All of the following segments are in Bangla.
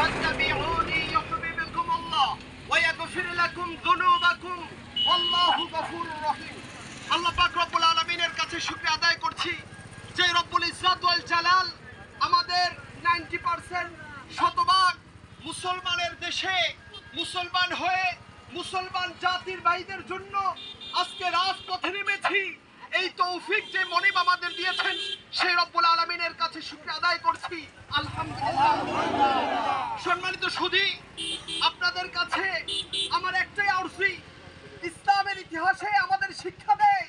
فاتبعوني আল্লাহ পাক আলামিনের কাছে শুকরিয়া আদায় করছি। যে রব্বুল ইজ্জাত ওয়াল আমাদের 90% শতভাগ মুসলমানের দেশে মুসলমান হয়ে মুসলমান জাতির জন্য আজকে রাজপথে নেমেছি। এই তৌফিক যে মনিব আমাদের দিয়েছেন, সেই রব্বুল আলমিনের কাছে শুক্র আদায় করছি। আলহামদুলিল্লাহ। সুধী আপনাদের কাছে আমার একটাই আরজি, ইসলামের ইতিহাসে আমাদের শিক্ষা দেয়।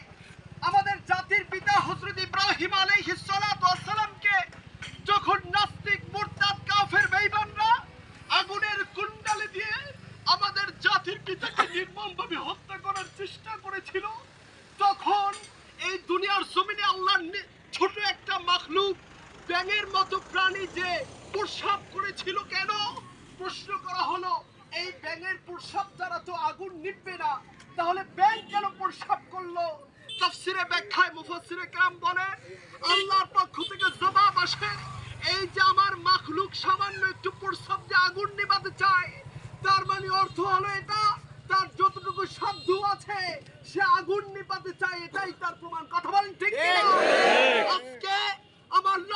আমাদের জাতির পিতা হযরত ইব্রাহিম আলাইহিস সালাতু যখন নাস্তিক, মুরতাদ, কাফের বেঈমানরা আগুনের কুণ্ডালি দিয়ে আমাদের জাতির পিতাকে নির্মমভাবে হত্যা করার চেষ্টা করেছিল, তখন এই দুনিয়ার জমিনে আল্লাহর ছোট একটা মাখলুক ব্যাঙের মতো প্রাণী যে প্রস্রাব করেছিল কেন? প্রশ্ন করা হলো, এই ব্যাঙের প্রস্রাব দ্বারা তো আগুন নিভবে না, তাহলে ব্যাঙ কেন প্রস্রাব করল তাফসিরে ব্যাখ্যায় মুফাসসিরে কেরাম বলে, আল্লাহর পক্ষ থেকে জবাব আসে, এই যে আমার মাখলুক সামান্য একটু প্রস্রাব যে আগুন নিভাতে চায়, তার মানে অর্থ হলো এটা, তার যতটুকু সাধ্য আছে, সে আগুন নিপাতে চায়, এটাই তার প্রমাণ কথা বলেন ঠিক কিনা?